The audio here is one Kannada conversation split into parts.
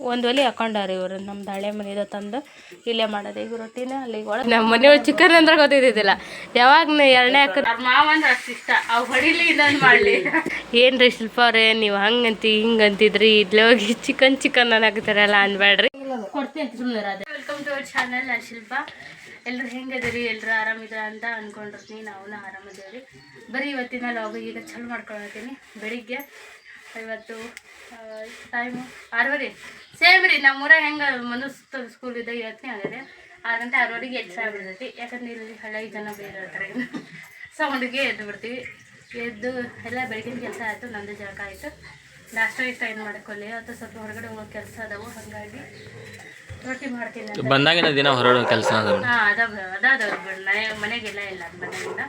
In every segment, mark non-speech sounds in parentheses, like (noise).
ಒಂದು ಒಲಿ ಹಾಕೊಂಡಾರ ಇವರು. ನಮ್ಮ ಹಳೆ ಮನೆದ ತಂದು ಇಲ್ಲೇ ಮಾಡೋದು. ಈಗ ರೊಟ್ಟಿನ ಅಲ್ಲಿ ಒಳಗೆ ನಮ್ಮ ಮನೆಯೊಳಗೆ ಚಿಕನ್ ಅಂದ್ರೆ ಗೊತ್ತಿದ್ದಿದ್ದಿಲ್ಲ. ಯಾವಾಗ ಎರಡನೇ ಹಾಕ ಅವ್ರ ಮಾವ ಅಂದ್ರೆ ಅಷ್ಟು ಇಷ್ಟ. ಅವು ಹೊಡಿಲಿ ಇದನ್ನು ಮಾಡಲಿ. ಏನು ರೀ ಶಿಲ್ಪ ಅವ್ರೆ ನೀವು ಹಂಗಂತಿ ಹಿಂಗೆ ಅಂತಿದ್ರಿ ಇಲ್ಲೇ ಹೋಗಿ ಚಿಕನ್ ಚಿಕನ್ ಅನ್ನಕತ್ತಾರಲ್ಲ ಅನ್ಬೇಡ್ರಿ ಕೊಡ್ತೀನಿ ಸುಮ್ಮನೆ ಅದೇ. ವೆಲ್ಕಮ್ ಟು ಅವರ್ ಚಾನಲ್ ನಾನು ಶಿಲ್ಪ. ಎಲ್ಲರೂ ಹೆಂಗದಿರಿ ಎಲ್ಲರೂ ಆರಾಮಿದ್ರ ಅಂತ ಅನ್ಕೊಂಡಿರ್ತೀನಿ. ನಾವು ಆರಾಮದೇವ್ರಿ ಬರೀ ಇವತ್ತಿನ ಲಾಗ್ ಈಗ ಚಲೋ ಮಾಡ್ಕೊಳತ್ತೀನಿ. ಬೆಳಿಗ್ಗೆ ಇವತ್ತು ಟೈಮು ಆರೂವರೆ. ಸೇಮ್ ರೀ ನಮ್ಮೂರಾಗ ಹೆಂಗೆ ಮನಸ್ಸು ಸ್ಕೂಲ್ ಇದ್ದಾಗ ಇವತ್ತಿನ ಆಗಿದೆ ಆರು ಗಂಟೆ ಆರೂವರೆಗೆ ಎದ್ದು ಆಗ್ಬಿಡ್ತೈತಿ ಯಾಕಂದ್ರೆ ಇಲ್ಲಿ ಹಳ್ಳಿ ಜನ ಬೇರೆ ಇರ್ತಾರೆ. ಸೌಂಡಿಗೆ ಎದ್ದು ಬಿಡ್ತೀವಿ. ಎದ್ದು ಎಲ್ಲ ಬೆಳಗಿನ ಕೆಲಸ ಆಯಿತು ನಂದು ಜಳಕ ಆಯಿತು. ನಾಷ್ಟ ಇಷ್ಟ ಏನು ಮಾಡ್ಕೊಳ್ಳಿ. ಅಥವಾ ಸ್ವಲ್ಪ ಹೊರಗಡೆ ಹೋಗೋ ಕೆಲಸ ಅದಾವು ಹಾಗಾಗಿ ರೊಟ್ಟಿ ಮಾಡ್ತೀನಿ ಹಾಂ ಬಂದಾಗಿನ ದಿನ ಹೊರಡೋ ಕೆಲಸ ಹಾ ಅದಾವ ಅದಾದವ್ರು ಬಿಡು ಮನೆ ಮನೆಗೆಲ್ಲ ಇಲ್ಲ ಮನೆಯಿಂದ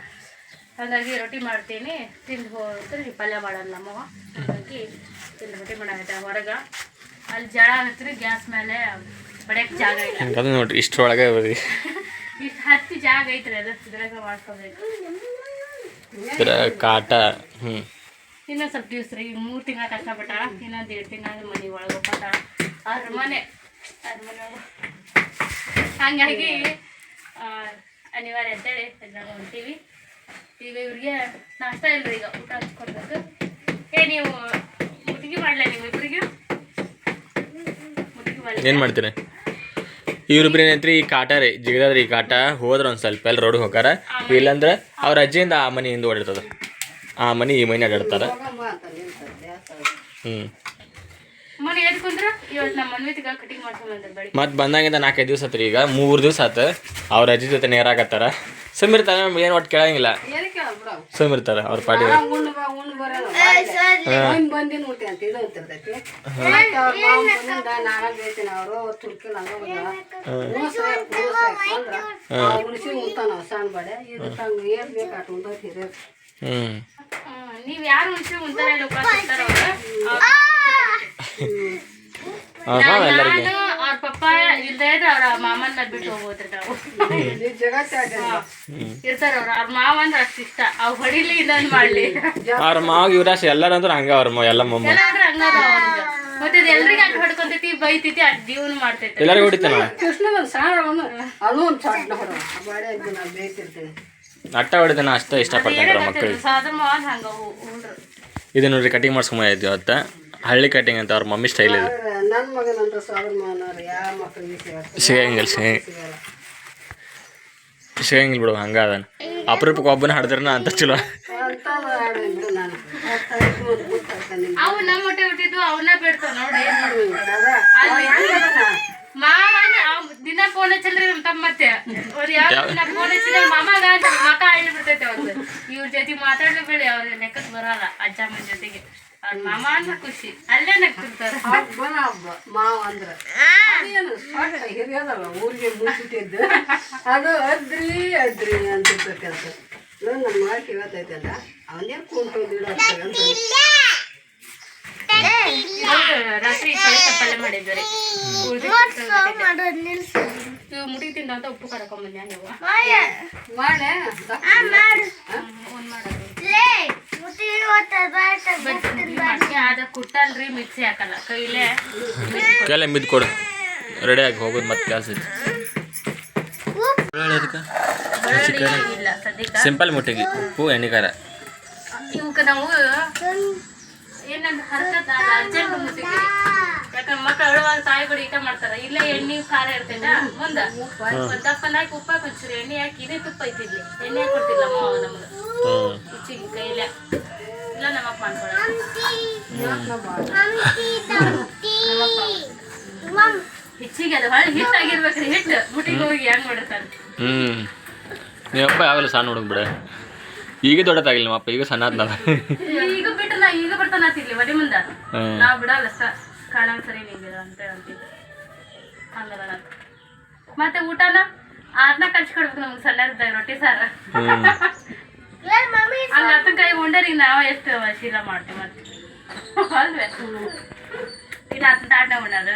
ಹಾಗಾಗಿ ರೊಟ್ಟಿ ಮಾಡ್ತೀನಿ. ತಿಂದು ಹೋಗ್ತಾರೆ ಪಲ್ಯ ಮಾಡೋಲ್ಲ ನಮ್ಮವ್ವ. ಹಾಗಾಗಿ ಬಟ್ಟೆ ರೊಟ್ಟಿ ಹೊರಗ ಅಲ್ಲಿ ಜಳ ಆಗತ್ತೆ ಗ್ಯಾಸ್ ಮೇಲೆ ಬಡಿಯಕ್ಕೆ ಜಾಗ ಇಲ್ಲ. ಅದು ನೋಡ್ರಿ ಇಷ್ಟರೊಳಗೆ ಬರೀ. ಇಷ್ಟು ಹತ್ತಿ ಜಾಗ ಐತ್ರಿ ಅದು ಇದ್ರಾಗ ಮಾಡ್ಕೋಬೇಕು. ಇದ್ರ ಕಾಟ ಹ್ಞೂ ಇನ್ನೊಂದು ಸ್ವಲ್ಪ ದಿವ್ಸ ರೀ ಮೂರು ತಿಂಗಳ ಕಷ್ಟಪಟ್ಟಾಳ ಇನ್ನೊಂದು ಎರಡು ತಿಂಗಳ ಮನೆ ಒಳಗೆ ಹೋಗ್ತಾಳ ಅವ್ರ ಮನೆ ಅವ್ರ ಮನೆ ಒಳಗೆ. ಹಂಗಾಗಿ ಅನಿವಾರ್ಯ ಅಂತೇಳಿ ಎಲ್ಲ ಹೊಂಟೀವಿ ಈಗ ಇವ್ರಿಗೆ ನಾಷ್ಟ ಇಲ್ರಿ ಈಗ ಊಟ ಹಚ್ಕೊಡ್ಬೇಕು. ಏ ನೀವು ಮಾಡ್ಲ ನೀವು ಇಬ್ಬರಿಗೆ ಏನು ಮಾಡ್ತೀರಿ? ಇವ್ರಿಬ್ರು ಏನೈತ್ರಿ ಈ ಕಾಟ ರೀ ಜಿಗದಾದ್ರಿ ಈ ಕಾಟ. ಹೋದ್ರ ಒಂದು ಸ್ವಲ್ಪ ಎಲ್ಲ ರೋಡ್ ಹೋಗಾರ. ಇಲ್ಲಂದ್ರೆ ಅವ್ರ ಅಜ್ಜಿಯಿಂದ ಆ ಮನೆ ಹಿಂದೆ ಓಡಿರ್ತದ. ಆ ಮನೆ ಈ ಮನೆ ಅಡ್ಡಾಡ್ತಾರ ಹ್ಞೂ ಮತ್ತೆ ಬಂದಾಗಿಂದ ನಾಲ್ಕೈದು ದಿವಸ ಆತ್ರಿ ಈಗ. ಮೂರು ದಿವಸ ಆತು. ಅವ್ರ ಅಜ್ಜಿ ಜೊತೆ ನೇರಾಕತ್ತಾರ ಸುಮ್ಮಿರ್ತಾರ ಏನು ಒಟ್ಟು ಕೇಳಂಗಿಲ್ಲ. ಸುಮ್ಮಿರ್ತಾರ ಅವ್ರ? ಪಾಡಿ. ಬಂದಿನ ಊಟ ಅಂತ ಇದು ಅಂತಿರ್ತೈತಿ. ಮತ್ತೆ ಅವ್ರ ಹ್ಞೂ ನೀವು ಯಾರು ಉಣ್ಸಿ ಮುಂತಾನೆ ಉಪವಾಸ ಇರ್ತಾರ ಹಾಂ ಎಲ್ಲರಿಗೆ. ಅವ್ರ ಪಪ್ಪ ಇಲ್ದೇ ಇದ್ರೆ ಅವ್ರ ಮಾಮನ್ ಮೇಲೆ ಬಿಟ್ಟು ಹೋಗ್ಬೋದ್ರಿ ನಾವು. ಇರ್ತಾರ ಅವ್ರ. ಅವ್ರ ಮಾವ ಅಂದ್ರೆ ಅಷ್ಟು ಇಷ್ಟ. ಅವ್ ಹೊಡಿಲಿ ಇದನ್ನ ಮಾಡ್ಲಿ. ಅವ್ರ ಮಾವಾಗ ಇವ್ರಾಶ ಎಲ್ಲರೂ ಅಂದ್ರೆ ಹಂಗ ಅವ್ರ ಎಲ್ಲ ಮಮ್ಮ. ಎಲ್ಲಾದ್ರೂ ಮತ್ತೆ ಎಲ್ರಿಗೆ ಹೊಡ್ಕೊಂತೈತಿ ಬೈತೈತಿ ಜೀವನ ಮಾಡ್ತೈತಿ. ಎಲ್ಲರಿಗೂ ಹೊಡಿತಾನ? ಅಟ್ಟ ಹೊಡಿತಾನ? ಅಷ್ಟ ಇಷ್ಟಪಡ್ತಾರ ಮಕ್ಕಳಿಗೆ. ಸಾದ್ರ ಮಾವ ಹಂಗ ಹುಡ್ರು ಇದು ನೋಡ್ರಿ ಕಟಿಂಗ್ ಮಾಡ್ಸ್ಕೊಂಬ ಇದ್ವಿ ಅವತ್ತ ಹಳ್ಳಿ ಕಟಿಂಗ್ ಅಂತ ಅವ್ರ ಮಮ್ಮಿ ಸ್ಟೈಲ್ ಇದೆ. ನನ್ನ ಮಗನಂತ ಯಾವ ಮಕ್ಕಳಿಗೆ ಸಿಗಂಗಿಲ್ಲ ಸಿಗಂಗಿಲ್ಲ ಬಿಡು ಹಂಗ ಅದಾನ. ಅಪರೂಪಕ್ಕೆ ಒಬ್ಬನ ಹಾಡಿದ್ರನ ಅಂತ ಚಲೋ. ಅಂತ ಬಿಡು ನಾನು. ಗೊತ್ತಾಯ್ತು ಅಂತ ಗೊತ್ತಾಗ್ತಾನೆ ಅವು ನಮ್ಮ ಹೊಟ್ಟೆ ಹುಟ್ಟಿದ್ವು ಅವನ್ನ ಬಿಡ್ತಾವ ನೋಡಿ ಏನ್ ಮಾಡ್ಬೇಕು? ಅದ. ಮಾವ ದಿನ ಫೋನ್ ಹಚ್ಚಲ್ರಿ ನಮ್ಮ ತಮ್ಮ ಮತ್ತೆ ಅವ್ರು ಯಾವ ಫೋನ್ ಹಚ್ಚಿದ್ರೆ ಮಾಮಾಗ ಅಂತ ಮಕ ಹಳ್ಳಿ ಬಿಡ್ತೈತೆ ಅವ್ರದ್ದು ಇವ್ರ ಜೊತೆ ಮಾತಾಡ್ಲಿ ಬಿಡಿ, ಅವ್ರ ಲೆಕ್ಕಕ್ಕೆ ಬರಲ್ಲ ಅಜ್ಜಮ್ಮನ ಜೊತೆಗೆ. ಅವ್ರ ಮಾಮ ಅಂದ್ರೆ ಖುಷಿ, ಅಲ್ಲೇ ಹಬ್ಬ ಮಾವ ಅಂದ್ರ. ಏನು ಊರಿಗೆ ಮುಚ್ಚಿಟ್ಟಿದ್ದು. ಅದು ಅದ್ರಿ ಅದ್ರಿ ಅಂತ ನಮ್ಮ ಮಗ ಕೇಳತೈತಲ್ಲ, ಅವನೇನು ಕುಂಟು ಅಂತ ರಾತ್ರಿ ಪಲ್ಯ ಮಾಡಿದ್ರಿ ಇವ್ ಮುಡಿ ತಿಂದ ಅಂತ ಉಪ್ಪು ನೀವು ಅದ ಕುಟ್ಟಲ್ರಿ ಮಿಕ್ಸಿ ಹಾಕಲ್ಲ. ಕೈಲೇ ಕೈಲೇ ಮಿದ್ ಕೊಡು. ರೆಡಿ ಆಗಿ ಹೋಗೋದು ಮತ್ತೆ ಕೆಲಸ ಸಿಂಪಲ್ ಮುಟ್ಟಿಗೆ. ಉಪ್ಪು ಎಣ್ಣೆಗಾರ ಇವಕ್ಕೆ ನಾವು ಏನಂತ ಹರ್ಕತ್ ಅರ್ಜೆಂಟ್ ಮುಟ್ಟಿದ್ವಿ ಯಾಕಂದ್ರೆ ಮಕ್ಕಳು ಅಳುವಾಗ ತಾಯಿ ಬಡಿ ಇಟ ಮಾಡ್ತಾರ. ಇಲ್ಲೇ ಎಣ್ಣೆ ಖಾರ ಇರ್ತೈತ? ಮುಂದ. ಒಂದ್ ದಪ್ಪನ ಹಾಕಿ ಉಪ್ಪ ಎಣ್ಣೆ ಹಾಕಿ ಇದೇ ತುಪ್ಪ ಐತಿದ್ಲಿ ಎಣ್ಣೆ ನಮ್ಗೆ. ಹೆಚ್ಚಿಗೆ ಕೈಲೇ ಇಲ್ಲ ನಮ್ಮಪ್ಪ ಅನ್ಕೊಳ ಹೆಚ್ಚಿಗೆ ಅದು ಆಗಿರ್ಬೇಕ್ರಿ ಹೋಗಿ ಹೆಂಗ್ ಮಾಡಿರ್ತಾರೆ ನೀವಪ್ಪ ಯಾವೆಲ್ಲ ಸಣ್ಣ ಹುಡುಗ ಬಿಡ. ಈಗ ದೊಡ್ಡದಾಗಿಲ್ಲ ನಮ್ಮಪ್ಪ ಈಗ ಸಣ್ಣ ಆದ್ನಲ್ಲ. ಆತಿರ್ಲಿ ಮನೆ ಮುಂದ. ನಾವ್ ಬಿಡಲ್ಲ ಸ ಕಾಣಂಗ್ ಸರಿ ನಿಂಗಿಲ್ಲ ಅಂತ ಮತ್ತೆ ಊಟನ? ಅದನ್ನ ಕಲ್ಸ್ಕೊಡ್ಬೇಕು ನಮ್ಗೆ ಸಣ್ಣದಾಗ ರೊಟ್ಟಿ ಸಾರ. ಹಂಗ ಅರ್ಥ ಕೈ ಉಂಡರಿ ನಾವ ಎಷ್ಟು ಶೀಲ ಮಾಡ್ತೀವಿ ಮತ್ತೆ. ಅಲ್ವೇ? ಇನ್ನು ಹತ್ತು ತಾಟ ಉಣ್ಣದು.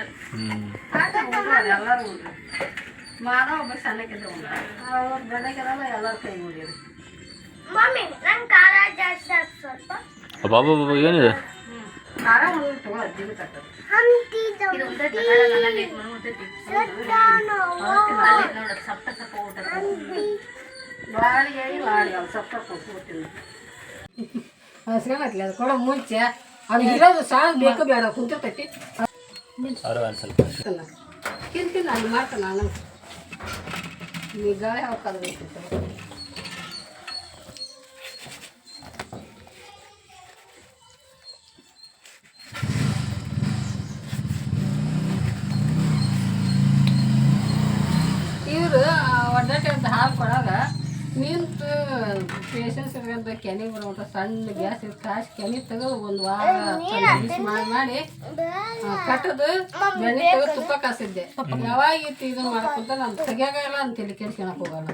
ಮಾಡೋ ಒಬ್ಬ ಸಣ್ಣಕ್ಕಿದ್ದ ಅವ್ರ ಬೆಳಗ್ಗೆಲ್ಲ ಎಲ್ಲರ ಕೈ ಮುಗಿಯೋದು ಮಮ್ಮಿ ನಂಗೆ ಖಾರ ಒಂದು ತಗೋ ಅಜ್ಜಿಗೆ ತಟ್ಟದು ಇದು ಉಂಟೈತಿ, ಬೇಡ, ನನಗೆ ಇದು ಮಣ್ಣು ಉಂಟೈತಿ. ಅಲ್ಲಿ ನೋಡು, ಸಪ್ಪ ಸಪ್ಪ ಊಟ ಬಾಳಿಗೆ ಬಾಳಿಗೆ ಅದು ಸಪ್ಪ ಕೊಟ್ಬಿಡ್ತೀನಿ ಹಸ್ಕೊಳತ್ಲಿ ಅದು ಕೊಡೋ ಮುಂಚೆ ಅದು ಇರೋದು ಸಾಂಗ್ ಬೇಕು ಬೇಡ ಕುಂತಿರ್ತೈತಿ ಅವ್ರು ಒಂದು ಸ್ವಲ್ಪ ತಿಂತೀನಿ ನಾನು ಮಾಡ್ತಾನೆ ನಾನು ಈ ಗಾಳಿ ಹಾಕೋದು ಇವರು ಒಡ್ಡಾಟೆ ಅಂತ ಹಾಲು ಕೊಡಾಗ ನಿಂತು ಪೇಷನ್ಸ್ ಇರೋದ ಕೆನೆ ಬರೋಟ ಸಣ್ಣ ಗ್ಯಾಸ್ ಇಟ್ಟು ಕಾಸು ಕೆನೆ ತೆಗೆದು ಒಂದು ವಾರ ಮಾಡಿ ಮಾಡಿ ಕಟ್ಟದು ಬೆಣ್ಣೆ ತೆಗೆದು ತುಪ್ಪ ಕಾಸಿದ್ದೆ. ಯಾವಾಗ ಇತ್ತು ಇದನ್ನ ಮಾಡ್ಕೊಂತ ನಾನು ತೆಗಿಯಾಗಲ್ಲ ಅಂತ ಹೇಳಿ ಕೆಲ್ಸ್ಕೊಳಕ್ ಹೋಗಲ್ಲ.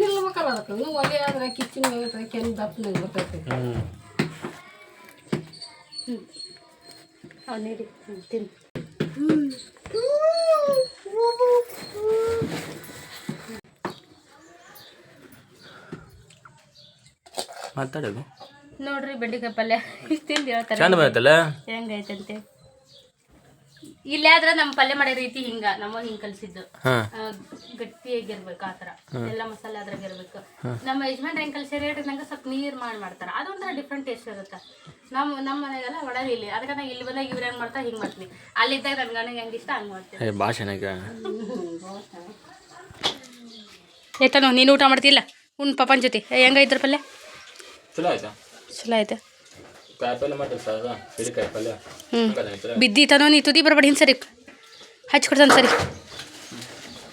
ನಿಲ್ಬೇಕಲ್ಲ ಅದಕ್ಕೆ. ಇನ್ನೂ ಒಲೆ ಆದ್ರೆ ಕಿಚನ್ ಹೋಗಿರ್ತದೆ ಕೆನೆ ದಪ್ಪ ಬರ್ತೈತಿ ಹ್ಞೂ ಅವ್ನು ನೀಡಿ ತಿನ್ನು ಮಾತಾಡೋದು? ನೋಡ್ರಿ ಬೆಂಡೆಕಾಯಿ ಪಲ್ಯ. ತಿಂದು ಹೇಳ್ತಾರೆ ಚಂದ ಬಂದೈತಲ್ಲ? ಹೆಂಗೈತಂತೆ? ಇಲ್ಲಾದ್ರೆ ನಮ್ಮ ಪಲ್ಯ ಮಾಡೋ ರೀತಿ ಹಿಂಗ ನಮ್ಮ ಹಿಂಗ್ ಕಲ್ಸಿದ್ದು. ಗಟ್ಟಿಯಾಗಿರ್ಬೇಕು ಆ ತರ ಎಲ್ಲ ಮಸಾಲೆ ಅದ್ರಾಗ ಇರ್ಬೇಕು ನಮ್ಮ ಯಜಮಾನ್ ಹೆಂಗ್ ಕಲ್ಸ್ಯಾರ ರೇಟ್ ನಂಗೆ ಸ್ವಲ್ಪ ನೀರ್ ಮಾಡಿ ಮಾಡ್ತಾರ. ಅದೊಂಥರ ಡಿಫ್ರೆಂಟ್ ಟೇಸ್ಟ್ ಇರುತ್ತೆ. ನಮ್ಮ ನಮ್ಮ ಮನೆಗೆಲ್ಲ ಒಳ್ಳೆ ಇಲ್ಲಿ ಅದಕ್ಕೆ ನಾ ಇಲ್ಲಿ ಬಂದಾಗ ಇವ್ರು ಹೆಂಗ್ ಮಾಡ್ತಾ ಹಿಂಗ್ ಮಾಡ್ತೀನಿ. ಅಲ್ಲಿದ್ದಾಗ ನನ್ ಗಣ ಹೆಂಗ್ ಇಷ್ಟ ಹಂಗ್ ಮಾಡ್ತೀನಿ. ಚೆನ್ನಾಗ ಆಯ್ತಾನು ನೀನು ಊಟ ಮಾಡ್ತಿಲ್ಲ? ಉಣ್ ಪಪ್ಪನ ಜೊತೆ. ಹೆಂಗೈತ್ರ ಪಲ್ಯ? ಚಲೋ ಆಯ್ತಾ? ಚಲೋ ಆಯ್ತು. ಕಾಯಿ ಪಲ್ಯ ಮಾಡ್ರಿ ಸರ್ ಹಿಡಿಕಾಯಿ ಪಲ್ಯ ಹ್ಞೂ ಬಿದ್ದಿತನೋ ನೀ ತುದಿ ಬರಬೇಡಿ ಹಿಂಗೆ ಸರಿ. ಹಚ್ಕೊಡ್ತಾನೆ ಸರಿ.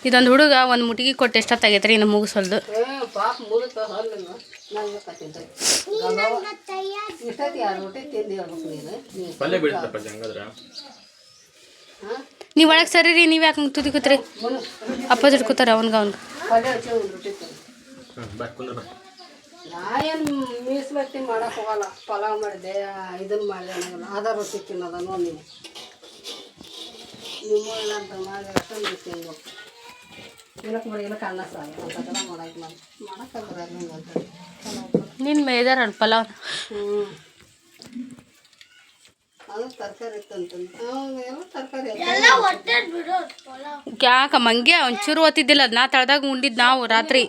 ಇದೊಂದು ಹುಡುಗ ಒಂದು ಮುಟಿಗೆ ಕೊಟ್ಟು ಎಷ್ಟೊತ್ತಾಗೈತೆ ಇನ್ನು ಮುಗಿಸಲ್ದು. ಇನ್ನು ಹಾಂ? ನೀವು ಒಳಗೆ ಸರಿ ರೀ ನೀವು ಯಾಕೆ ತುದಿ ಕೂತ್ರಿ? ಅಪ್ಪೋಸಿಟ್ ಕೂತಾರ ಅವ್ನ್ಗೆ ಅವ್ನ್ಗೆ. ಪಲ್ಯ ಹಚ್ಚಿ ಒಂದು ರೊಟ್ಟಿ ತಿಂದು ಹ್ಞೂ ಬಾ ಕುಂದ್ರ ಬಾ ನಾ ಏನು ಮೀಸಲಾತಿ ಮಾಡಕ್ಕೆ ಹೋಗಲ್ಲ. ಪಲಾವ್ ಮಾಡಿದೆ ಇದನ್ನು ಮಾಡಿದೆ ಅನ್ನೋಲ್ಲ ಅದ ರೊಟ್ಟಿ ತಿನ್ನೋದ ನೋಡಿ ನೀವು ನಿಮ್ಮ ಅಂತ ಮಾಡಿ ಅಷ್ಟೊಂದು ತಿನ್ಬೇಕು. ಮಾಡಿ ಇಲ್ಲಕ್ಕೆ ಅನ್ನ ಸಾರು? ಮಾಡಕ್ಕೆ ನಾನು ಮಾಡಕ್ಕೆ ಹಿಂಗೆ ಅಂತ. ನಿನ್ನ ಮೇದಾರ ಪಲಾವ್. ಹ್ಞೂ ಅದು ತರಕಾರಿ ಇತ್ತಂತ ಎಲ್ಲ ತರಕಾರಿ ಯಾಕ ಮಂಗ್ಯ ಒಂಚೂರು ಓದ್ತಿದ್ದಿಲ್ಲ ಅದು ನಾ ತಳ್ದಾಗ ಉಂಡಿದ್ ನಾವು ರಾತ್ರಿ.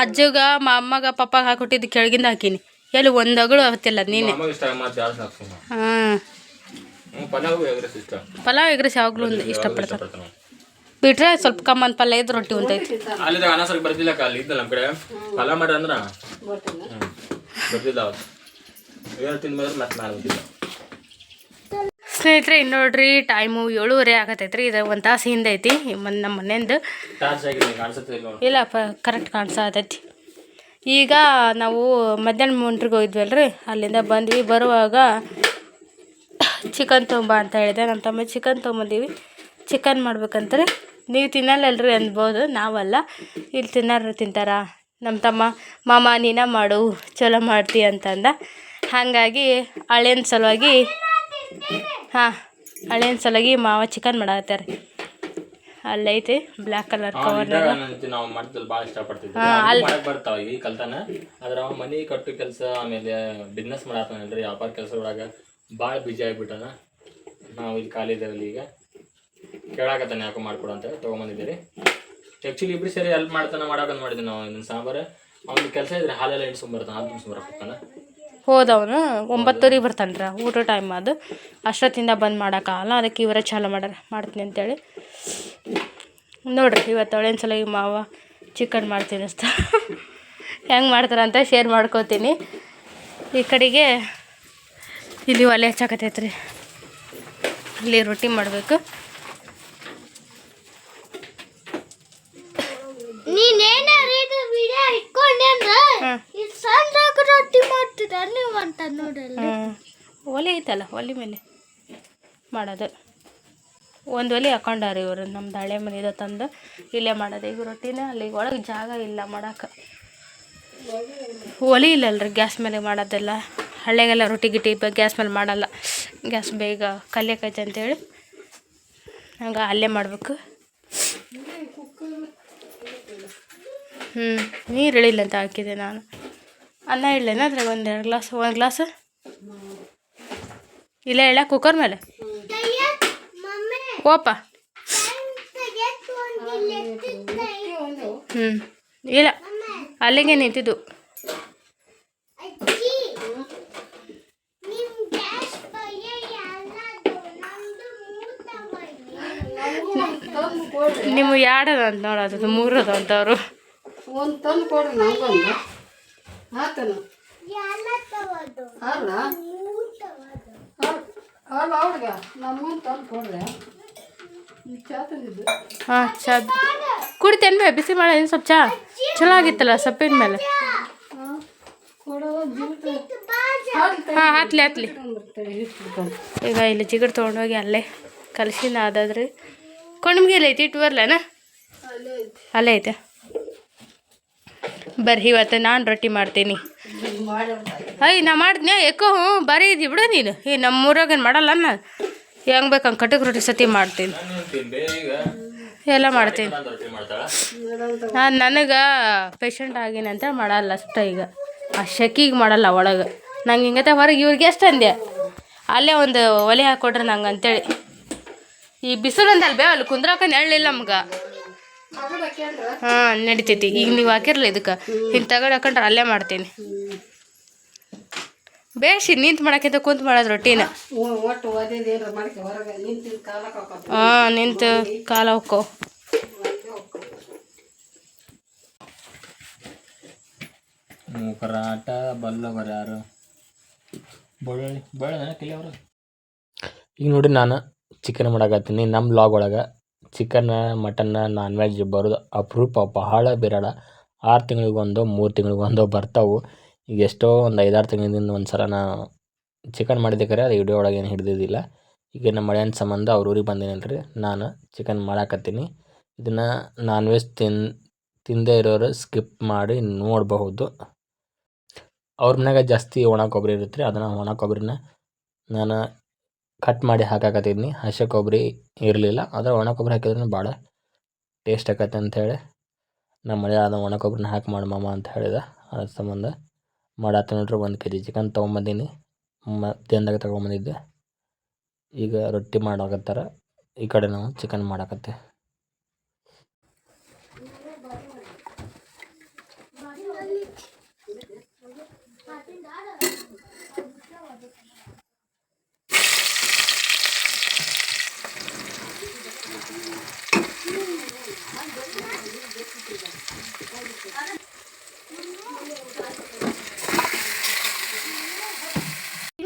ಅಜ್ಜಗ ಮ ಅಮ್ಮಗ ಪಪ್ಪಾಗ ಹಾಕೊಟ್ಟಿದ್ದು ಕೆಳಗಿಂದ ಹಾಕೀನಿ. ಎಲ್ಲಿ ಒಂದು ಅಗಳು ಅವತ್ತಿಲ್ಲ ನೀನೆ. ಹಾಂ. ಪಲಾವ್ ಎಗ್ರೆಸ್ ಇಷ್ಟ. ಪಲಾವ್ ಎಗ್ರೆಸ್ ಯಾವಾಗಲೂ ಒಂದು ಇಷ್ಟಪಡ್ತಾರೆ ಬಿಟ್ರೆ ಸ್ವಲ್ಪ ಕಮ್ಮನ್ ಪಲ್ಯ ಇದ್ದು ರೊಟ್ಟಿ ಉಂಟೈತಿ ಅಲ್ಲಿದ್ದಾಗ ಅನ್ನ ಸರ್ ಬರ್ತಿಲ್ಲ ಅಲ್ಲಿ ಇದ್ದಲ್ಲ ನಮ್ಮ ಕಡೆ. ಪಲಾವ್ ಮಾಡ್ರಿ ಅಂದ್ರೆ? ಬರ್ತಿಲ್ಲ ಏನು ತಿಂದ್ಮೇಲೆ ಮತ್ತೆ ನಾನು ಸ್ನೇಹಿತರೆ ಇನ್ನು ನೋಡ್ರಿ ಟೈಮು ಏಳುವರೆ ಆಗತೈತ್ರಿ. ಇದು ಒಂದು ತಾಸು ಹಿಂದೆ ಐತಿ. ನಮ್ಮ ಮನೆಯಿಂದ. ಇಲ್ಲ. ಪ ಕರೆಕ್ಟ್ ಕಾಣಿಸತೈತಿ ಈಗ ನಾವು ಮಧ್ಯಾಹ್ನ ಮುಂಟ್ರಿಗೆ ರೀ ಅಲ್ಲಿಂದ ಬಂದ್ವಿ. ಬರುವಾಗ ಚಿಕನ್ ತೊಂಬ ಅಂತ ಹೇಳಿದೆ. ನಮ್ಮ ತಮ್ಮ ಚಿಕನ್ ತೊಗೊಂಬಂದೀವಿ ಚಿಕನ್ ಮಾಡ್ಬೇಕಂತಾರೆ ನೀವು ತಿನ್ನಲ್ಲಲ್ರಿ ಅನ್ಬೋದು. ನಾವಲ್ಲ. ಇಲ್ಲಿ ತಿನ್ನೋರು ತಿಂತಾರ? ನಮ್ಮ ತಮ್ಮ, ಮಾಮ, ನೀನ ಮಾಡು. ಚಲೋ ಮಾಡ್ತಿ ಅಂತಂದ. ಹಾಗಾಗಿ ಹಳೆಯ ಸಲುವಾಗಿ ಹಾಂ ಹಳೇನ ಸಲಗಿ ಮಾವ ಚಿಕನ್ ಮಾಡಾಕತ್ತಾರೆ. ಅಲ್ಲೈತಿ ಬ್ಲ್ಯಾಕ್ ಕಲರ್ ಕವರ್ ನಾವು ಮಾಡ್ತಿದ್ದಲ್ಲಿ ಭಾಳ ಅಲ್ಲಿ ಮಾಡಕ್ ಬರ್ತಾವ ಈ ಕಲ್ತಾನ ಆದ್ರೆ ಅವ ಮನಿ ಕಟ್ಟು ಕೆಲಸ ಆಮೇಲೆ ಬಿಸ್ನೆಸ್ ಮಾಡತ್ತಾನಲ್ರಿ ವ್ಯಾಪಾರ ಕೆಲಸ ಒಳಗ ಭಾಳ ಬಿಜಿ ಆಗ್ಬಿಟ್ಟಾನ. ನಾವು ಇಲ್ಲಿ ಖಾಲಿ ಇದ್ದೇವಲ್ಲಿ ಈಗ. ಕೇಳಾಕತ್ತಾನೆ ಯಾಕೋ ಮಾಡ್ಕೊಡು ಅಂತ ತೊಗೊಂಬಂದಿದ್ದೀರಿ. ಆ್ಯಕ್ಚುಲಿ ಇಬ್ರು ಸೇರಿ ಹೆಲ್ಪ್ ಮಾಡ್ತಾನೆ ಮಾಡಾಕಂತ ಮಾಡಿದ್ವಿ ನಾವು. ಇನ್ನ ಸಾಂಬಾರು. ಅವ್ನಿಗೆ ಕೆಲಸ ಇದ್ರೆ ಹಾಲೆಲ್ಲ ಎಣ್ಸ್ಕೊಂಬರ್ತಾನೆ ಹಾಲು ತುಂಬಿಸ್ಬರಕ್ಕೆ ಹೋಗ್ತಾನೆ. ಹೋದವನು ಒಂಬತ್ತುವರೆಗೆ ಬರ್ತಾನ್ರ ಊಟ ಟೈಮ್ ಅದು. ಅಷ್ಟೊತ್ತಿಂದ ಬಂದು ಮಾಡೋಕ್ಕಾಗಲ್ಲ ಅದಕ್ಕೆ ಇವರೇ ಚಾಲು ಮಾಡ್ಯಾರ ಮಾಡ್ತೀನಿ ಅಂತೇಳಿ. ನೋಡ್ರಿ ಇವತ್ತು ಒಳ್ಳೆ ಸಲ ಈ ಮಾವ ಚಿಕನ್ ಮಾಡ್ತೀನಿ ಅಸ್ತ (laughs) ಹೆಂಗೆ ಮಾಡ್ತಾರಂತ ಶೇರ್ ಮಾಡ್ಕೋತೀನಿ. ಈ ಕಡೆಗೆ ಇಲ್ಲಿ ಒಲೆ ಹಚ್ಚಾಕತೈತ್ರಿ ಇಲ್ಲಿ ರೊಟ್ಟಿ ಮಾಡಬೇಕು. ನೀನೇನಾರ ವಿಡಿಯೋ ಇಟ್ಕೊಂಡ್ಯಾನ್ರ ಇದು ಸಣ್ಣ ರೊಟ್ಟಿ ಮಾಡ್ತೀರ ನೀವು ಅಂತ ನೋಡಲ್ಲ ಹ್ಞೂ ಒಲೆ ಐತಲ್ಲ, ಒಲೆ ಮೇಲೆ ಮಾಡೋದು. ಒಂದು ಒಲೆ ಹಾಕೊಂಡಾರ ಇವರು, ನಮ್ದು ಹಳೆ ಮನೆದ ತಂದು ಇಲ್ಲೇ ಮಾಡೋದು. ಈಗ ರೊಟ್ಟಿನ ಅಲ್ಲಿ ಒಳಗೆ ಜಾಗ ಇಲ್ಲ ಮಾಡೋಕೆ. ಒಲೆ ಇಲ್ಲಲ್ರಿ ಗ್ಯಾಸ್ ಮೇಲೆ ಮಾಡೋದೆಲ್ಲ. ಹಳ್ಳೆಗೆಲ್ಲ ರೊಟ್ಟಿ ಗಿಟ್ಟಿ ಗ್ಯಾಸ್ ಮೇಲೆ ಮಾಡಲ್ಲ. ಗ್ಯಾಸ್ ಬೇಗ ಕಲಿಯಕೈತೆ ಅಂತೇಳಿ ಹಂಗೆ ಅಲ್ಲೇ ಮಾಡಬೇಕು. ಹ್ಞೂ ನೀರು ಇಳಿಲ್ಲ ಅಂತ ಹಾಕಿದೆ ನಾನು. ಅನ್ನ ಇಡ್ಲೇನ ಅದ್ರಾಗ ಒಂದೆರಡು ಗ್ಲಾಸ್, ಒಂದು ಗ್ಲಾಸ್? ಇಲ್ಲ, ಹೇಳ ಕುಕ್ಕರ್ ಮೇಲೆ. ಓಪ. ಒಂದು. ಹ್ಞೂ ಇಲ್ಲ, ಅಲ್ಲಿಗೆ ನಿಂತಿದ್ದು. ನಿಮ್ಗೆ ಯಾಡದ ಅಂತ ನೋಡೋದು ಮೂರದ ಅಂತವ್ರು ಒಂದು ತಂದು ಕೊಡ್ರಿ ಆತನು ಅಲ್ಲ ಅಲ್ಲ ಅವ್ರಿಗ ನಮ್ಗೊಂದು ತಂದು ಕೊಡ್ರೆ ಹಾಂ ಚಾ ಕುಡಿತೇನು ಬೇ? ಬಿಸಿ ಮಾಡ ಏನ್ ಸ್ವಲ್ಪ ಚಾ? ಚಲೋ ಆಗಿತ್ತಲ್ಲ ಸೊಪ್ಪಿನ ಮೇಲೆ? ಹಾಂ ಹತ್ಲಿ ಹತ್ಲಿ ಈಗ ಇಲ್ಲಿ ಜಿಗಡ್ ತೊಗೊಂಡೋಗಿ ಅಲ್ಲೇ ಕಲಸಿನ ಅದಾದ್ರಿ ಕೊಂಡ್ಮಿಗೆ ಎಲ್ಲ ಐತಿ ಇಟ್ಟು ಬರ್ಲೇನ? ಅಲ್ಲೇ ಐತೆ. ಬರ್ರಿ, ಇವತ್ತು ನಾನು ರೊಟ್ಟಿ ಮಾಡ್ತೀನಿ. ಅಯ್ಯ ನಾ ಮಾಡ್ತೀನಿ. ಯಾಕೋ ಹ್ಞೂ ಬರೀ ಇದು, ಬಿಡು ನೀನು. ಏ ನಮ್ಮ ಊರಾಗೇನು ಮಾಡಲ್ಲ ನಾ ಹೆಂಗೆ ಬೇಕು, ಹಂಗೆ ಕಟಕ್ ರೊಟ್ಟಿ ಸತಿ ಮಾಡ್ತೀನಿ. ಎಲ್ಲ ಮಾಡ್ತೀನಿ. ನಾನು ನನಗೆ ಪೇಷಂಟ್ ಆಗಿನ ಅಂತ ಮಾಡಲ್ಲ ಅಷ್ಟ ಈಗ. ಆ ಶೆಕಿಗೆ ಮಾಡಲ್ಲ ಒಳಗೆ. ನಂಗೆ ಹಿಂಗತೆ ಹೊರಗೆ ಇವ್ರಿಗೆ ಎಷ್ಟು ಅಂದೆ? ಅಲ್ಲೇ ಒಂದು ಒಲೆ ಹಾಕ್ಕೊಡ್ರಿ ನಂಗೆ ಅಂತೇಳಿ. ಈ ಬಿಸಿಲು ಅಂದಲ್ಲ ಬೇ, ಅಲ್ಲಿ ಕುಂದ್ರಕ ನೆರಳಿಲ್ಲ ನಮ್ಗೆ. ಹಾಂ ನಡಿತೈತಿ. ಈಗ ನೀವು ಹಾಕಿರಲ್ಲ ಇದಕ್ಕೆ? ಹಿಂಗೆ ತಗಡ್ ಹಾಕೊಂಡ್ರೆ ಅಲ್ಲೇ ಮಾಡ್ತೀನಿ. ಬೇಸಿ ನಿಂತು ಮಾಡಕ್ಕಿಂತ ಕುಂತು ಮಾಡೋದು ರೊಟ್ಟಿನ. ಹಾಂ ನಿಂತು ಕಾಲ ಹೋಕ್ಕೋ ಬಲ್ಲವರ ಯಾರು? ಈಗ ನೋಡಿ ನಾನು ಚಿಕನ್ ಮಾಡಕತ್ತೀನಿ ನಮ್ಮ ಲಾಗ್ ಒಳಗೆ. ಚಿಕನ್ ಮಟನ್ ನಾನ್ ವೆಜ್ ಬರೋದು ಅಪರೂಪ. ಬಹಳ ಬಿರಳ ಆರು ತಿಂಗಳಿಗೊಂದು, ಮೂರು ತಿಂಗಳಿಗೊಂದು ಬರ್ತಾವೆ. ಈಗ ಎಷ್ಟೋ ಒಂದು ಐದಾರು ತಿಂಗಳಿಂದ ಒಂದು ಸಲ ನಾ ಚಿಕನ್ ಮಾಡಿದ್ದೆ ಕರೆ, ಅದು ವಿಡಿಯೋ ಒಳಗೆ ಏನು ಹಿಡಿದಿದ್ದಿಲ್ಲ. ಈಗ ನಮ್ಮ ಮಳೆಯನ್ ಸಂಬಂಧ ಅವ್ರ ಊರಿಗೆ ನಾನು ಚಿಕನ್ ಮಾಡಾಕತ್ತೀನಿ. ಇದನ್ನು ನಾನ್ ವೆಜ್ ತಿನ್, ತಿಂದೇ ಇರೋರು ಸ್ಕಿಪ್ ಮಾಡಿ ನೋಡಬಹುದು. ಅವ್ರ ಮನ್ಯಾಗ ಜಾಸ್ತಿ ಒಣ ಕೊಬ್ಬರಿ ಇರುತ್ತೆ ರೀ ಅದನ್ನು ಒಣ ಕೊಬ್ಬರಿನ ನಾನು ಕಟ್ ಮಾಡಿ ಹಾಕಾಕತ್ತಿದ್ನಿ ಹಸಿ ಕೊಬ್ಬರಿ ಇರಲಿಲ್ಲ. ಆದರೆ ಒಣ ಕೊಬ್ಬರಿ ಹಾಕಿದ್ರೂ ಭಾಳ ಟೇಸ್ಟ್ ಆಕತ್ತೆ ಅಂಥೇಳಿ ನಮ್ಮ ಮನೆ ಆದ ಒಣ ಕೊಬ್ಬರಿನ ಹಾಕಿ ಮಾಡಿ ಮಾಮ ಅಂತ ಹೇಳಿದ. ಅದ್ರ ಸಂಬಂಧ ಮಾಡಾತ ನೋಡ್ರಿ ಒಂದು ಕೆ ಜಿ ಚಿಕನ್ ತೊಗೊಂಬಂದೀನಿ ಮಧ್ಯಾಹ್ನದಾಗ ತೊಗೊಂಬಂದಿದ್ದೆ. ಈಗ ರೊಟ್ಟಿ ಮಾಡಾಕತ್ತಾರ. ಈ ಕಡೆ ನಾವು ಚಿಕನ್ ಮಾಡಾಕತ್ತೆ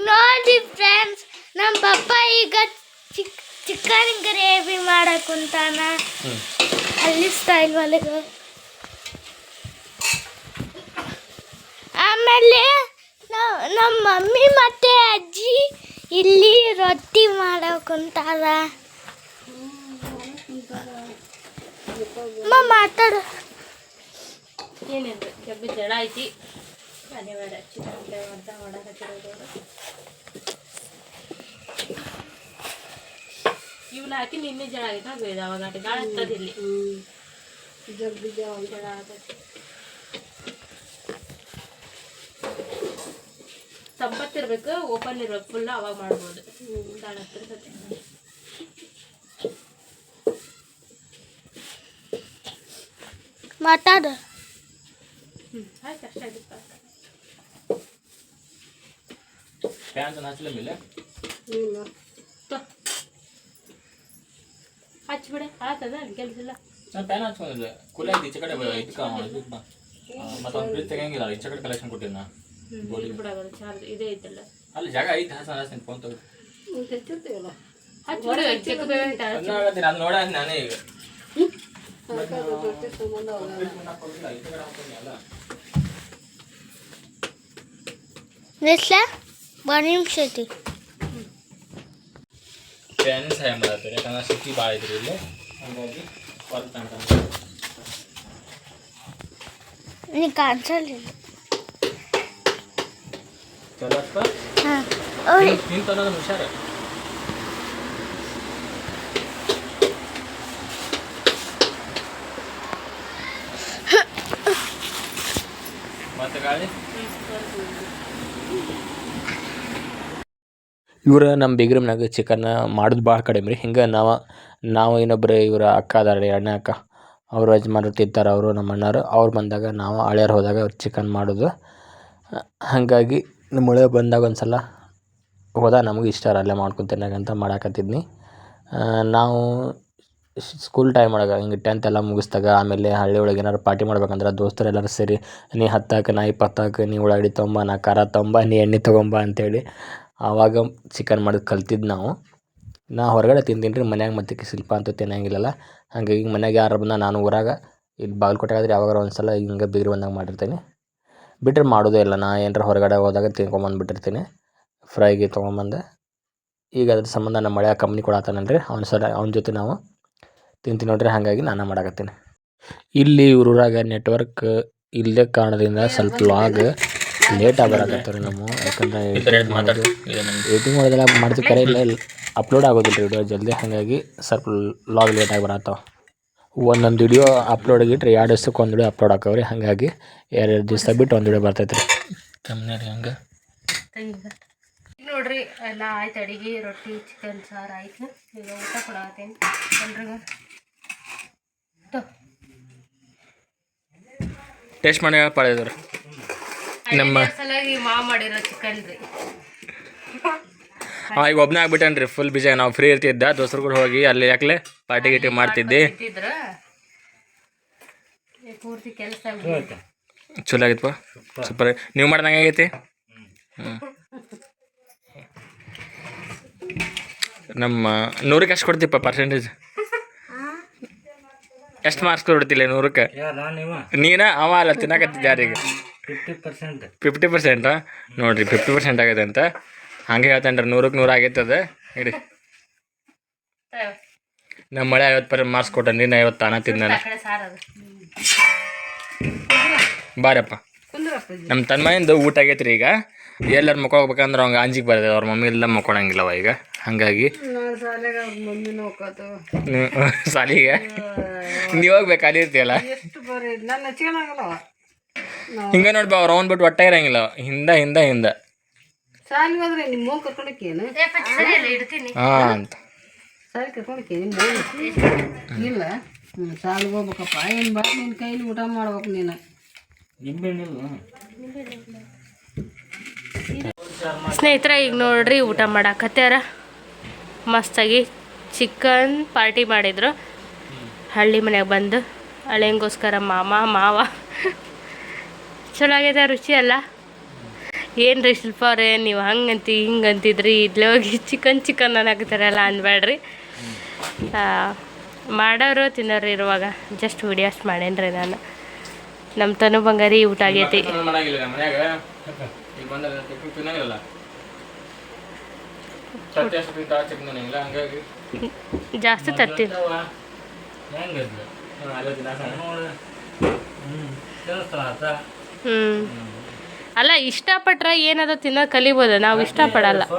ನೋಡಿ ಫ್ರೆಂಡ್ಸ್ ನಮ್ಮ ಪಪ್ಪ ಈಗ ಚಿಕ್ ಚಿಕನ್ ಗ್ರೇವಿ ಮಾಡಕ್ ಕುಂತಾನ. ಅಲ್ಲಿ ಸ್ಟೈಲ್ ಒಳಗೆ. ಆಮೇಲೆ ನಮ್ಮ ಮಮ್ಮಿ ಮತ್ತೆ ಅಜ್ಜಿ ಇಲ್ಲಿ ರೊಟ್ಟಿ ಮಾಡಕ್ ಮಾತಾಡ ಅಮ್ಮ ಮಾತಾಡು. ಏನಿಲ್ಲ ಕೆಬ್ಬಿ ಜಡ ಐತಿ. ಅನಿವಾರ್ಯ ಚಿಕನ್ ಮಾಡ್ತಾ ಮಾಡಕತ್ತಿರೋದು ಇವನ್ನ ಹಾಕಿ ನಿನ್ನೆ ಜಡ ಆಗಿತ್ತು ಬೇಡ ಅವಾಗ ಗಾಳ ಹತ್ತದ ಇಲ್ಲಿ. ಜಗ್ಗಿ ಜಡ ಆಗತ್ತೆ ತಂಪತ್ತಿರ್ಬೇಕು ಓಪನ್ ಇರ್ಬೇಕು ಫುಲ್ ಅವಾಗ ಮಾಡ್ಬೋದು. ಗಾಳ ಹತ್ತಿರ್ತೈತಿ ಮಾತಾಡು. ಹ್ಞೂ ಆಯ್ತು ಅಷ್ಟೇ ಹಚ್ಚಲ ಮೇಲೆ ಇಲ್ಲ ಹಚ್ಬಿಡೆ ಆತದ ಕೆಲಸ ಇಲ್ಲ ನಾನು ಪ್ಯಾನ್ ಹಚ್ಕೊಂಡಿದ್ದೆ. ಕುಲ ಈಚೆ ಕಡೆ ಇದಕ್ಕೆ ಮತ್ತೊಂದು ಫ್ರಿಜ್ ತೆಗಿಯಂಗಿಲ್ಲ ಈಚೆ ಕಡೆ ಕಲೆಕ್ಷನ್ ಕೊಟ್ಟಿದ್ದೆ ನಾ ಹ್ಞೂ ಚಾರ್ಜ್ ಇದೇ ಐತಲ್ಲ ಅಲ್ಲಿ ಜಾಗ ಐತೆ ಹಾಸನ ಹಾಸನ ಫೋನ್ ತಗೋ ಹೆಚ್ಚಿರ್ತೀವಲ್ಲ ಅದು ನೋಡ ನಾನೇ. ಈಗ. ಅದಕ್ಕೆ ರೊಟ್ಟಿ ಸಂಬಂಧ ಅವೆಲ್ಲ. ಈಚೆ ಕಡೆ ಹಾಕ್ತೀನಿ ಅಲ್ಲ ನಿಲ್ಸ ಒಂದು ನಿಮಿಷ ಐತಿ ಫ್ಯಾನ್ ಸಹಾಯ ಮಾಡತ್ತಾರೆ ಯಾಕಂದ್ರೆ ಸಿಕ್ಕಿ ಭಾಳ ಇದ್ರಿ ಇಲ್ಲಿ ಹಂಗಾಗಿ ವರ್ಕ್ ನೀ ಕಾಣಿಸಲಿಲ್ಲ ಚಲಪ್ಪ ಹಾಂ ಓಯ್ ತಿಂತ ಅನ್ನೋದು ಹುಷಾರ ಮತ್ತೆ ಗಾಳಿ ಇವ್ರು ನಮ್ಮ ಬೀಗ್ರ ಮನ್ಯಾಗ ಚಿಕನ್ ಮಾಡೋದು ಭಾಳ ಕಡಿಮೆ ರೀ. ಹಿಂಗೆ ನಾವು ನಾವು ಇನ್ನೊಬ್ರು ಇವ್ರ ಅಕ್ಕ ಅದಾರ ರೀ ಅಣ್ಣ ಅಕ್ಕ. ಅವರು ಯಜಮಾನ್ರು ಅವರು ನಮ್ಮ ಅಣ್ಣಾರು. ಅವ್ರು ಬಂದಾಗ ನಾವು ಹಳೆಯರು ಹೋದಾಗ ಅವ್ರು ಚಿಕನ್ ಮಾಡೋದು. ಹಾಗಾಗಿ ನಮ್ಮ ಮಳೆ ಬಂದಾಗ ಒಂದು ಸಲ ಹೋದ, ನಮಗೂ ಇಷ್ಟ ಅಲ್ಲೇ ಮಾಡ್ಕೊಂಡು ಅಂತ ಮಾಡಾಕತ್ತಿದ್ನಿ. ನಾವು ಸ್ಕೂಲ್ ಟೈಮ್ ಒಳಗೆ ಹಿಂಗೆ ಟೆಂತ್ ಎಲ್ಲ ಮುಗಿಸ್ದಾಗ ಆಮೇಲೆ ಹಳ್ಳಿ ಒಳಗೆ ಏನಾರು ಪಾರ್ಟಿ ಮಾಡ್ಬೇಕಂದ್ರೆ ದೋಸ್ತರು ಎಲ್ಲರೂ ಸೇರಿ, ನೀ ಹತ್ತಾಕ, ನಾ ಇಪ್ಪತ್ತಾಕ, ನೀ ಉಳ್ಳಾಗಡ್ಡಿ ತೊಂಬ, ನಾ ಖಾರ ತೊಂಬ, ನೀ ಎಣ್ಣೆ ತೊಗೊಂಬ ಅಂತೇಳಿ ಆವಾಗ ಚಿಕನ್ ಮಾಡೋದು ಕಲ್ತಿದ್ದು ನಾವು. ನಾ ಹೊರಗಡೆ ತಿಂತೀನಿ ರೀ ಮನ್ಯಾಗ ಮತ್ತೆ ಶಿಲ್ಪ ಅಂತೂ ತಿನ್ನಂಗಿಲ್ಲಲ್ಲ. ಹಾಗಾಗಿ ಮನ್ಯಾಗ ಯಾರು ಬಂದ ನಾನು ಊರಾಗ ಇಲ್ಲಿ ಬಾಗಲಕೋಟೆಗಾದ್ರೆ ಯಾವಾಗಾರ ಒಂದು ಸಲ ಹಿಂಗೆ ಬೇರೆ ಬಂದಾಗ ಮಾಡಿರ್ತೀನಿ. ಬಿಟ್ಟರೆ ಮಾಡೋದೇ ಇಲ್ಲ, ನಾ ಏನಾರ ಹೊರಗಡೆ ಹೋದಾಗ ತಿನ್ಕೊಂಬಂದ್ಬಿಟ್ಟಿರ್ತೀನಿ ಫ್ರೈಗೆ ತೊಗೊಂಬಂದು. ಈಗ ಅದ್ರ ಸಂಬಂಧ ನಮ್ಮ ಮಳೆ ಕಂಪ್ನಿ ಕೊಡತ್ತಾನಲ್ರಿ ಅವ್ನ ಸಲ ಅವ್ನ ಜೊತೆ ನಾವು ತಿಂತೀನಿ ನೋಡ್ರಿ, ಹಾಗಾಗಿ ನಾನು ಮಾಡಾಕತ್ತೀನಿ. ಇಲ್ಲಿ ಊರಾಗ ನೆಟ್ವರ್ಕ್ ಇಲ್ಲೇ ಕಾರಣದಿಂದ ಸ್ವಲ್ಪ ಲಾಗ್ ಲೇಟ್ ಆಗಬಾರಕತ್ತಾರೆ ನಮ್ಮ ಯಾಕಂದ್ರೆ ಎಡಿಟಿಂಗ್ ಮಾಡೋದೆಲ್ಲ ಮಾಡ್ತೀವಿ ಕರೆ ಇಲ್ಲ ಅಪ್ಲೋಡ್ ಆಗೋದಿಲ್ಲ ರೀ ವಿಡಿಯೋ ಜಲ್ದಿ. ಹಾಗಾಗಿ ಸ್ವಲ್ಪ ಲಾಗ್ ಲೇಟ್ ಆಗಿ ಬರತ್ತಾವ ಒಂದೊಂದು ವಿಡಿಯೋ ಅಪ್ಲೋಡ್ ಆಗಿಟ್ರೆ ಎರಡು ದಿವ್ಸಕ್ಕೆ ಒಂದು ವಿಡಿಯೋ ಅಪ್ಲೋಡ್ ಆಕವ್ರಿ ಹಾಗಾಗಿ ಎರಡು ದಿವಸ ಬಿಟ್ಟು ಒಂದು ವಿಡಿಯೋ ಬರ್ತೈತೆ ರೀ ಕಮ್ಮಿ ರೀ ಹಂಗೆ. ನೋಡ್ರಿ ಎಲ್ಲ ಆಯ್ತು ಅಡಿಗೆ ರೊಟ್ಟಿ ಚಿಕನ್ ಸಾರು ಆಯ್ತು. ಈಗ ಊಟ ಕೊಡತ್ತೇನೆ ಎಲ್ರಿಗೂ. ಟೇಸ್ಟ್ ಮಾಡಿ ಪಡೆದ್ರು ನಮ್ಮ ಸಲಾಗಿ ಮಾವ ಮಾಡಿರೋ ಚಿಕನ್ ರೀ. ಈಗ ಒಬ್ಬನೇ ಆಗ್ಬಿಟ್ಟನ್ರಿ ಫುಲ್ ಬಿಜಿ ನಾವು ಫ್ರೀ ಇರ್ತಿದ್ದ ದೋಸ್ತರು ಕೂಡ ಹೋಗಿ ಅಲ್ಲಿ ಯಾಕಲೆ ಪಾರ್ಟಿ ಗೀಟಿ ಮಾಡ್ತಿದ್ದೆ. ಇಟ್ಟಿದ್ರ ಏ, ಪೂರ್ತಿ ಕೆಲಸ ಚಲೋ ಆಗಿತ್ಪ. ಸೂಪರ್. ನೀವು ಮಾಡ್ದಂಗೆ ಆಗೈತಿ? ಹ್ಞೂ ನಮ್ಮ ನೂರಕ್ಕೆ ಎಷ್ಟು ಕೊಡ್ತೀಪ್ಪ ಪರ್ಸೆಂಟೇಜ್ ಎಷ್ಟು ಮಾರ್ಕ್ಸ್ ಕೊಡ್ತಿಲ್ಲ ನೂರಕ್ಕೆ? ನೀನ ಅವ ಅಲ್ಲ ತಿನ್ನಕತ್ತಿದ್ದ ಯಾರಿಗೆ ಫಿಫ್ಟಿ ಪರ್ಸೆಂಟ್ ನೋಡ್ರಿ ಫಿಫ್ಟಿ ಪರ್ಸೆಂಟ್ ಆಗೈತೆ ಅಂತ. ಹಂಗೆ ಹೇಳ್ತಾನ್ರಿ ನೂರಕ್ಕೆ ನೂರು ಆಗೈತದ. ಇಡಿ. ನಮ್ಮ ಮಳೆ ಐವತ್ತು ಪರ್ ಮಾರ್ಕ್ಸ್ ಕೊಟ್ಟ ನೀನು ಐವತ್ತು ತಾನ ತಿಂದಾನ ಬಾರಪ್ಪ. ನಮ್ಮ ತನ್ಮಯಿಂದ ಊಟ ಆಗೈತ್ರಿ ಈಗ. ಎಲ್ಲರೂ ಮಕ್ಕೋಗ್ಬೇಕಂದ್ರೆ ಅವಂಗೆ ಅಂಜಿಗೆ ಬರ್ತದೆ ಅವ್ರ ಮಮ್ಮಿ ಎಲ್ಲ ಮಕ್ಕೊಳಂಗಿಲ್ಲವ ಈಗ. ಹಾಗಾಗಿ. ಸಾಲಿಗೆ ನೀವು (laughs) ಹೋಗ್ಬೇಕು ಅಲ್ಲಿ ಇರ್ತೀಯಲ್ಲ? ಹಿಂಗೆ ನೋಡ್ಬಾ ಅವ್ರು ಅವ್ನು ಬಿಟ್ಟು ಒಟ್ಟ ಇರಂಗಿಲ್ಲ. ಹಿಂದ ಹಿಂದ ಹಿಂದ. ಹಾಂ ಅಂತ. ಇಲ್ಲ. ಸಾಲಿಗೆ ಹೋಗ್ಬೇಕಪ್ಪ. ಏನು ಬಾ ನಿನ್ನ ಕೈಲಿ ಊಟ ಮಾಡ್ಬೇಕು ನೀನು. ಸ್ನೇಹಿತರೆ ಈಗ ನೋಡ್ರಿ ಊಟ ಮಾಡಾಕತ್ಯಾರ. ಮಸ್ತಾಗಿ ಚಿಕನ್ ಪಾರ್ಟಿ ಮಾಡಿದರು. ಹಳ್ಳಿ ಮನೆಗೆ ಬಂದು ಹಳೆಂಗೋಸ್ಕರ ಮಾಮ, ಮಾವ. ಚಲೋ ಆಗೈತೆ ರುಚಿ ಅಲ್ಲ? ಏನು ರೀ ಶಿಲ್ಪ ಅವ್ರೆ, ನೀವು ಹಂಗಂತಿ ಹಿಂಗೆ ಅಂತಿದ್ರಿ ಇಲ್ಲೇ ಹೋಗಿ ಚಿಕನ್ ಚಿಕನ್ ಅನ್ನಕತ್ತಾರಲ್ಲ ಅನ್ಬೇಡ್ರಿ ಮಾಡೋರು ತಿನ್ನೋರು ಇರುವಾಗ ಜಸ್ಟ್ ವಿಡಿಯೋಸ್ ಮಾಡೇನ್ರಿ ನಾನು. ನಮ್ಮ ತನು ಬಂಗಾರಿ ಊಟ ಆಗೈತಿ. ಜಾಸ್ತಿ ತತ್ತಿ ಹ್ಞೂ ಅಲ್ಲ ಇಷ್ಟಪಟ್ರೆ ಏನದ ತಿನ್ನೋದು ಕಲಿಬೋದು. ನಾವು ಇಷ್ಟಪಡಲ್ಲ. (laughs)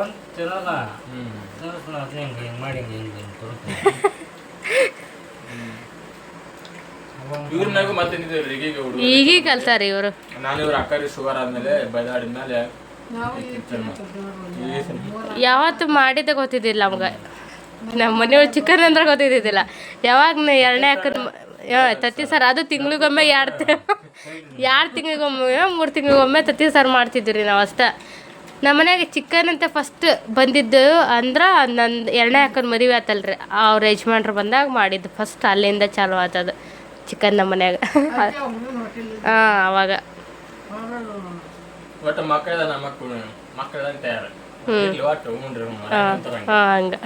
ಈಗೀಗ ಕಲ್ತಾರೆ ಇವರು. ನಾನು ಇವ್ರ ಅಕ್ಕರಿ ಶುಗರ್ ಆದ್ಮೇಲೆ ಬೈದಾಡಿದ್ಮೇಲೆ ಯಾವತ್ತು ಮಾಡಿದ ಗೊತ್ತಿದ್ದಿಲ್ಲ ನಮ್ಗೆ. ನಮ್ಮ ಮನೆಯವ್ರು ಚಿಕನ್ ಅಂದ್ರೆ ಗೊತ್ತಿದ್ದಿದ್ದಿಲ್ಲ. ಯಾವಾಗ ನಾ ಎರಡನೇ ಹಾಕಿದ ತತ್ತಿ ಸರ್ ಅದು ತಿಂಗಳಿಗೊಮ್ಮೆ ಎರಡು ಎರಡು ತಿಂಗಳಿಗೊಮ್ಮೆ ಮೂರು ತಿಂಗಳಿಗೊಮ್ಮೆ ತತ್ತಿ ಸರ್ ಮಾಡ್ತಿದ್ವಿ ರೀ ನಾವು ಅಷ್ಟೇ. ನಮ್ಮ ಮನೆಯಾಗ ಚಿಕನ್ ಅಂತ ಫಸ್ಟ್ ಬಂದಿದ್ದು ಅಂದ್ರೆ ನಂದು ಎರಡನೇ ಹಾಕೋದು ಮದುವೆ ಆತಲ್ರಿ. ಅವ್ರ ಯಜಮಾನ್ರು ಬಂದಾಗ ಮಾಡಿದ್ದು ಫಸ್ಟ್ ಅಲ್ಲಿಂದ ಚಾಲು ಆತದು ಚಿಕನ್ ನಮ್ಮ ಮನೆಯಾಗ. ಹಾಂ ಅವಾಗ ಒಟ್ಟು ಮಕ್ಕಳದ ನಮ್ಮ ಮಕ್ಕಳು ಒಟ್ಟು ಹಂಗೆ.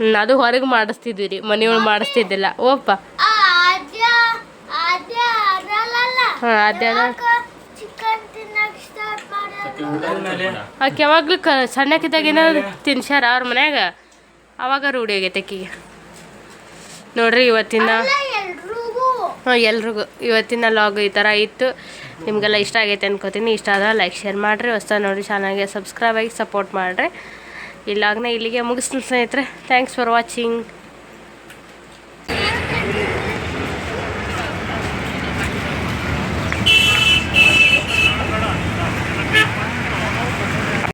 ಹ್ಞೂ ಅದು ಹೊರಗೆ ಮಾಡಿಸ್ತಿದ್ವಿ ರೀ ಮನೆಯೊಳಗೆ ಮಾಡಿಸ್ತಿದ್ದಿಲ್ಲ. ಓಪ್ಪ. ಆಕೆ ಯಾವಾಗಲೂ ಕ ಸಣ್ಣಕ್ಕಿದ್ದಾಗ ಏನಾದ್ರು ತಿನ್ಸ್ಯಾರ ಅವ್ರ ಮನ್ಯಾಗ? ಅವಾಗ ರೂಢಿ ಆಗೈತೆ ಆಕಿಗೆ. ನೋಡ್ರಿ ಇವತ್ತಿನ ಎಲ್ರಿಗೂ ಇವತ್ತಿನ ಲಾಗ್ ಈ ಥರ ಇತ್ತು. ನಿಮಗೆಲ್ಲ ಇಷ್ಟ ಆಗೈತೆ ಅನ್ಕೋತೀನಿ. ಇಷ್ಟ ಆದ್ರೆ ಲೈಕ್ ಶೇರ್ ಮಾಡಿರಿ. ಹೊಸ ನೋಡಿ ಚಾನಲ್ಗೆ ಸಬ್ಸ್ಕ್ರೈಬ್ ಆಗಿ ಸಪೋರ್ಟ್ ಮಾಡಿರಿ. ಈ ಲಾಗ್ನ ಇಲ್ಲಿಗೆ ಮುಗಿಸ್ತೀನಿ ಸ್ನೇಹಿತರೆ. Thanks for watching